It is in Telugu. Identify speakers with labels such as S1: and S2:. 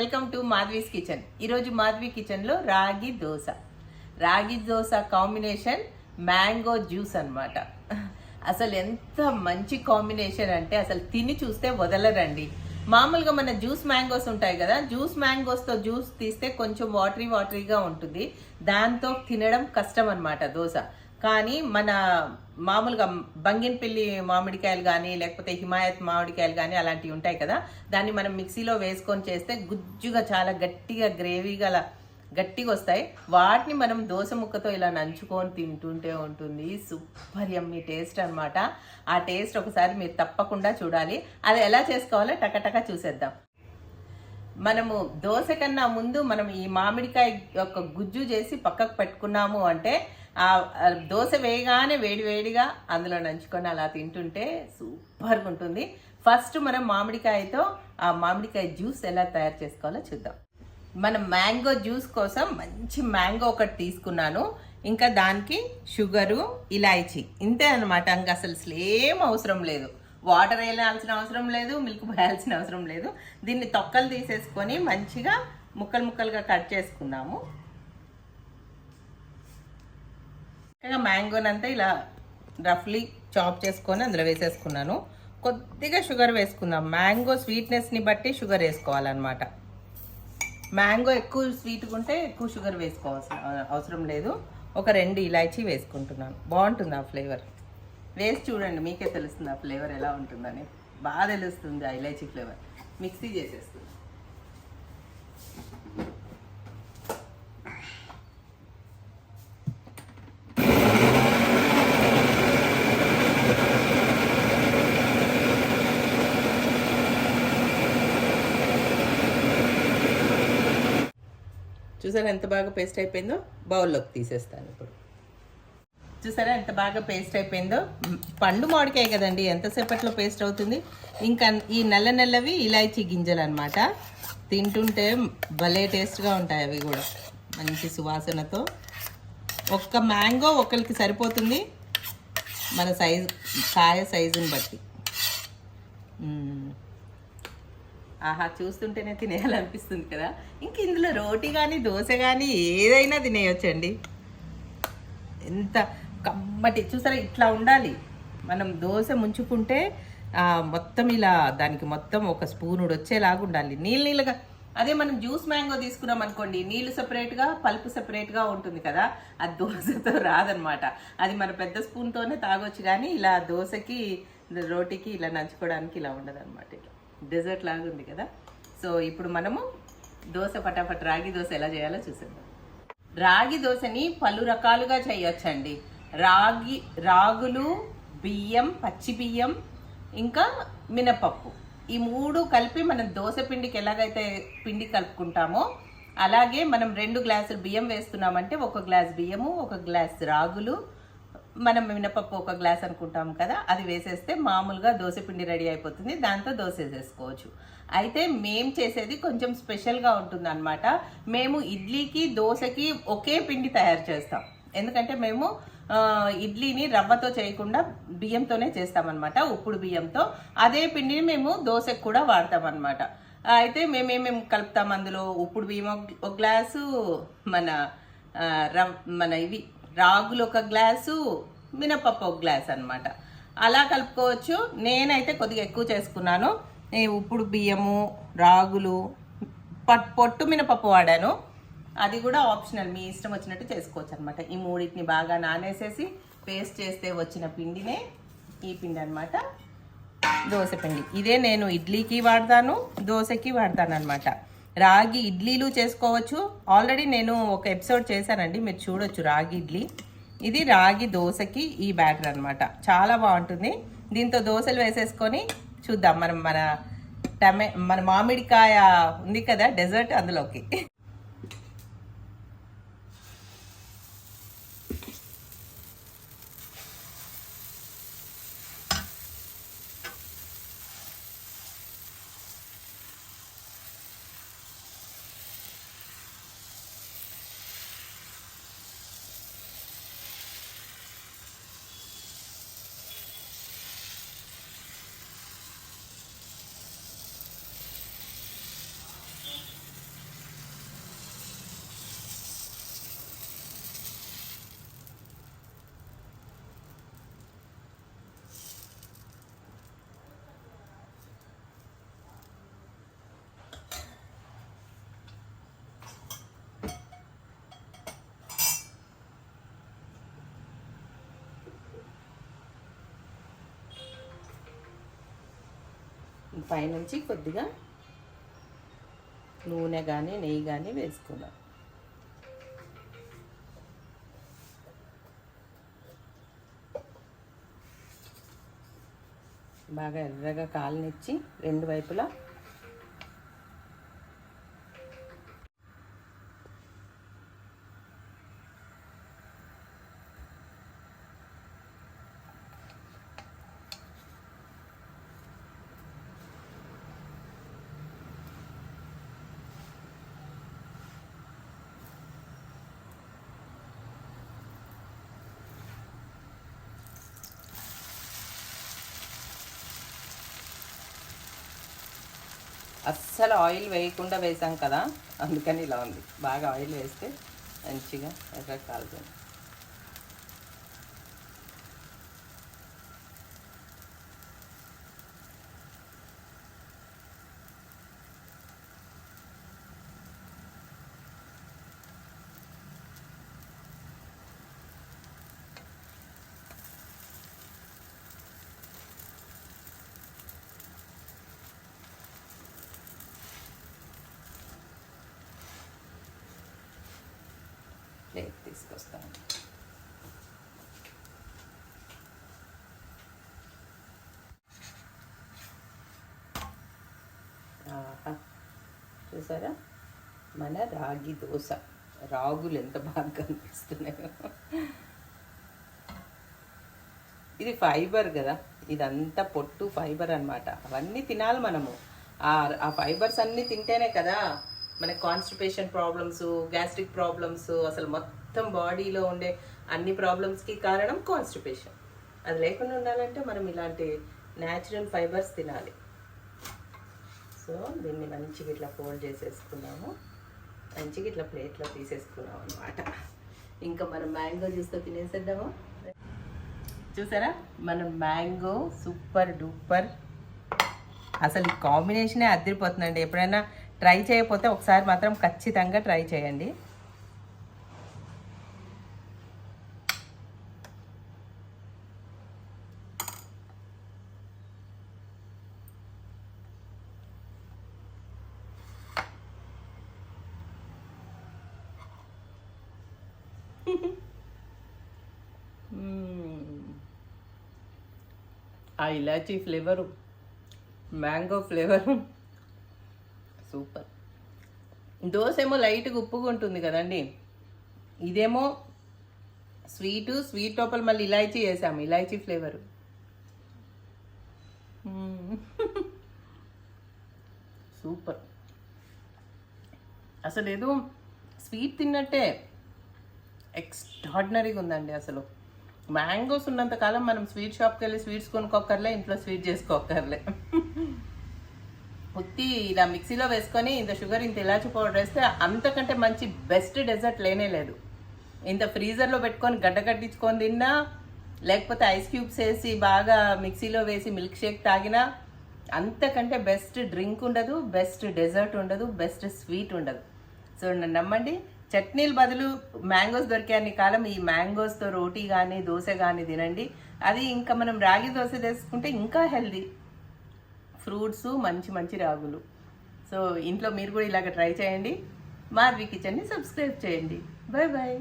S1: Welcome to Madhavi's kitchen. ఈరోజు మాధవి కిచెన్లో రాగి దోశ. రాగి దోశ కాంబినేషన్ మ్యాంగో జ్యూస్ అన్నమాట. అసలు ఎంత మంచి కాంబినేషన్ అంటే అసలు తిని చూస్తే వదలరండి. మామూలుగా మన జ్యూస్ మ్యాంగోస్ ఉంటాయి కదా జ్యూస్ మ్యాంగోస్తో జ్యూస్ తీస్తే కొంచెం వాటరీ వాటరీగా ఉంటుంది. దాంతో తినడం కష్టం అనమాట దోశ. కానీ మన మామూలుగా బంగినపల్లి మామిడికాయలు కానీ లేకపోతే హిమాయత్ మామిడికాయలు కానీ అలాంటివి ఉంటాయి కదా. దాన్ని మనం మిక్సీలో వేసుకొని చేస్తే గుజ్జుగా చాలా గట్టిగా గ్రేవీ గల గట్టిగా వస్తాయి. వాటిని మనం దోశ ముక్కతో ఇలా నంచుకొని తింటుంటే ఉంటుంది. సూపర్ యమ్మీ టేస్ట్ అన్నమాట. ఆ టేస్ట్ ఒకసారి మీరు తప్పకుండా చూడాలి. అది ఎలా చేసుకోవాలో టకటక చూసేద్దాం. మనము దోశ కన్నా ముందు మనం ఈ మామిడికాయ యొక్క గుజ్జు చేసి పక్కకు పెట్టుకున్నాము అంటే ఆ దోశ వేయగానే వేడి వేడిగా అందులో నంచుకొని అలా తింటుంటే సూపర్గా ఉంటుంది. ఫస్ట్ మనం మామిడికాయతో ఆ మామిడికాయ జ్యూస్ ఎలా తయారు చేసుకోవాలో చూద్దాం. మనం మ్యాంగో జ్యూస్ కోసం మంచి మ్యాంగో ఒకటి తీసుకున్నాను. ఇంకా దానికి షుగరు ఇలాయచి ఇంతే అనమాట ఇంకా అసలు స్లేం అవసరం లేదు. వాటర్ వేయాల్సిన అవసరం లేదు మిల్క్ పోయాల్సిన అవసరం లేదు. దీన్ని తొక్కలు తీసేసుకొని మంచిగా ముక్కలు ముక్కలుగా కట్ చేసుకున్నాము. చక్కగా మ్యాంగోనంతా ఇలా రఫ్లీ చాప్ చేసుకొని అందులో వేసేసుకున్నాను. కొద్దిగా షుగర్ వేసుకుందాం. మ్యాంగో స్వీట్నెస్ని బట్టి షుగర్ వేసుకోవాలన్నమాట. మ్యాంగో ఎక్కువ స్వీట్గా ఉంటే ఎక్కువ షుగర్ వేసుకోవాల్సిన అవసరం లేదు. ఒక రెండు ఇలాచీ వేసుకుంటున్నాను. బాగుంటుంది ఆ ఫ్లేవర్ వేసి చూడండి మీకే తెలుస్తుంది ఆ ఫ్లేవర్ ఎలా ఉంటుందని. బాగా తెలుస్తుంది ఆ ఇలాచీ ఫ్లేవర్ మిక్సీ చేసేస్తుంది. చూసారా ఎంత బాగా పేస్ట్ అయిపోయిందో? బౌల్లోకి తీసేస్తాను ఇప్పుడు. చూసారా ఎంత బాగా పేస్ట్ అయిపోయిందో? పండు మామిడికాయ కదండి ఎంతసేపట్లో పేస్ట్ అవుతుంది? ఇంకా ఈ నల్ల నల్లవి ఇలాచీ గింజలు అనమాట తింటుంటే భలే టేస్ట్గా ఉంటాయి అవి కూడా. మంచి సువాసనతో. ఒక్క మ్యాంగో ఒకరికి సరిపోతుంది మన సైజు కాయ సైజుని బట్టి. ఆహా చూస్తుంటేనే తినేయాలనిపిస్తుంది కదా. ఇంక ఇందులో రోటీ కానీ దోశ కానీ ఏదైనా తినేయొచ్చండి. ఎంత కమ్మటి చూసారా ఇట్లా ఉండాలి. మనం దోశ ముంచుకుంటే మొత్తం ఇలా దానికి మొత్తం ఒక స్పూన్ వచ్చేలాగా ఉండాలి. నీళ్ళు నీళ్ళగా అదే మనం జ్యూస్ మ్యాంగో తీసుకున్నాం అనుకోండి నీళ్ళు సెపరేట్గా పలుపు సెపరేట్గా ఉంటుంది కదా అది దోశతో రాదనమాట. అది మన పెద్ద స్పూన్తోనే తాగొచ్చు కానీ ఇలా దోశకి రోటీకి ఇలా నంచుకోవడానికి ఇలా ఉండదు అనమాట ఇట్లా. డెజర్ట్ లాగా ఉంది కదా. సో ఇప్పుడు మనము దోశ పటాపట్ రాగి దోశ ఎలా చేయాలో చూసేద్దాం. రాగి దోశని పలు రకాలుగా చేయొచ్చండి. రాగి రాగులు బియ్యం పచ్చి బియ్యం ఇంకా మినపప్పు. ఈ మూడు కలిపి మనం దోశ పిండికి ఎలాగైతే పిండి కలుపుకుంటామో అలాగే మనం రెండు గ్లాసులు బియ్యం వేస్తున్నామంటే ఒక గ్లాస్ బియ్యము ఒక గ్లాస్ రాగులు మనం మినపప్పు ఒక గ్లాస్ అనుకుంటాం కదా అది వేసేస్తే మామూలుగా దోశపిండి రెడీ అయిపోతుంది దాంతో దోశ వేసేసుకోవచ్చు. అయితే మేం చేసేది కొంచెం స్పెషల్గా ఉంటుంది అనమాట మేము ఇడ్లీకి దోశకి ఒకే పిండి తయారు చేస్తాం. ఎందుకంటే మేము ఇడ్లీని రవ్వతో చేయకుండా బియ్యంతోనే చేస్తామన్నమాట ఉప్పుడు బియ్యంతో. అదే పిండిని మేము దోశకు కూడా వాడతామన్నమాట. అయితే మేమేమేమి కలుపుతాం అందులో? ఉప్పుడు బియ్యం ఒక- గ్లాసు మన రవ్ మన ఇవి రాగులు ఒక గ్లాసు మినపప్పు ఒక గ్లాస్ అనమాట అలా కలుపుకోవచ్చు. నేనైతే కొద్దిగా ఎక్కువ చేసుకున్నాను. ఈ ఉప్పుడు బియ్యము రాగులు పట్ పొట్టు మినపప్పు వాడాను. అది కూడా ఆప్షనల్. మీ ఇష్టం వచ్చినట్టు చేసుకోవచ్చు అనమాట ఈ మూడింటిని బాగా నానేసేసి పేస్ట్ చేస్తే వచ్చిన పిండినే ఈ పిండి అనమాట దోశ పిండి. ఇదే నేను ఇడ్లీకి వాడతాను దోశకి వాడతాను అనమాట రాగి ఇడ్లీలు చేసుకోవచ్చు. ఆల్రెడీ నేను ఒక ఎపిసోడ్ చేశానండి. మీరు చూడొచ్చు రాగి ఇడ్లీ. ఇది రాగి దోశకి ఈ బ్యాటర్ అన్నమాట. చాలా బాగుంటుంది. దీంతో దోశలు వేసేసుకొని చూద్దాం. మనం మన టమే మన మామిడికాయ ఉంది కదా డెజర్ట్ అందులోకి. పైనుంచి కొద్దిగా నూనె కానీ నెయ్యి కానీ వేసుకుందాం. బాగా ఎర్రగా కాలనిచ్చి రెండు వైపులా అస్సలు ఆయిల్ వేయకుండా వేసాం కదా అందుకని ఇలా ఉంది. బాగా ఆయిల్ వేస్తే మంచిగా ఎర్ర కాలుతుంది. తీసుకొస్తాను ఆహా. చూసారా? మన రాగి దోశ. రాగులు ఎంత బాగా కనిపిస్తున్నాయో. ఇది ఫైబర్ కదా. ఇదంతా పొట్టు ఫైబర్ అన్నమాట. అవన్నీ తినాలి మనము. ఆ ఆ ఫైబర్స్ అన్నీ తింటేనే కదా మన కాన్స్టిపేషన్ ప్రాబ్లమ్స్ గ్యాస్ట్రిక్ ప్రాబ్లమ్స్ అసలు మొత్తం బాడీలో ఉండే అన్ని ప్రాబ్లమ్స్కి కారణం కాన్స్టిపేషన్ అది లేకుండా ఉండాలంటే మనం ఇలాంటి న్యాచురల్ ఫైబర్స్ తినాలి. సో దీన్ని మంచిగా ఇట్లా ఫోల్డ్ చేసేసుకున్నాము. మంచిగా ఇట్లా ప్లేట్లో తీసేసుకున్నాం అనమాట ఇంకా మనం మ్యాంగో జ్యూస్తో తినేసేద్దాము. చూసారా? మనం మ్యాంగో సూపర్ డూపర్ అసలు ఈ కాంబినేషనే అదిరిపోతుందండి. ఎప్పుడైనా ట్రై చేయకపోతే ఒకసారి మాత్రం ఖచ్చితంగా ట్రై చేయండి. ఆ ఇలాచీ flavour mango flavour. Super. Dosa ఏమో లైట్గా ఉప్పుగా ఉంటుంది కదండి. ఇదేమో స్వీటు స్వీట్ లోపల మళ్ళీ ఇలాచీ వేసాము ఇలాచీ ఫ్లేవరు. సూపర్. అసలు ఏదో స్వీట్ తిన్నట్టే ఎక్స్ట్రాడినరీగా ఉందండి అసలు. మ్యాంగోస్ ఉన్నంత కాలం మనం స్వీట్ షాప్కి వెళ్ళి స్వీట్స్ కొనుక్కోక్కర్లే ఇంట్లో స్వీట్ చేసుకోక్కర్లే. ఉత్తి ఇలా మిక్సీలో వేసుకొని ఇంత షుగర్ ఇంత ఇలాచి పౌడర్ వేస్తే అంతకంటే మంచి బెస్ట్ డెజర్ట్ లేనే లేదు. ఇంత ఫ్రీజర్లో పెట్టుకొని గడ్డ కట్టించుకొని తిన్నా లేకపోతే ఐస్ క్యూబ్స్ వేసి బాగా మిక్సీలో వేసి మిల్క్ షేక్ తాగినా అంతకంటే బెస్ట్ డ్రింక్ ఉండదు బెస్ట్ డెజర్ట్ ఉండదు బెస్ట్ స్వీట్ ఉండదు. సో నన్ను నమ్మండి. చట్నీల బదులు మ్యాంగోస్ దొరికే కాలం ఈ మ్యాంగోస్తో రోటీ కానీ దోశ కానీ తినండి. అది ఇంకా మనం రాగి దోశ తీసుకుంటే ఇంకా హెల్దీ. ఫ్రూట్స్ మంచి మంచి రాగులు. సో ఇంట్లో మీరు కూడా ఇలాగ ట్రై చేయండి. మార్వి కిచెన్ని సబ్స్క్రైబ్ చేయండి. Bye bye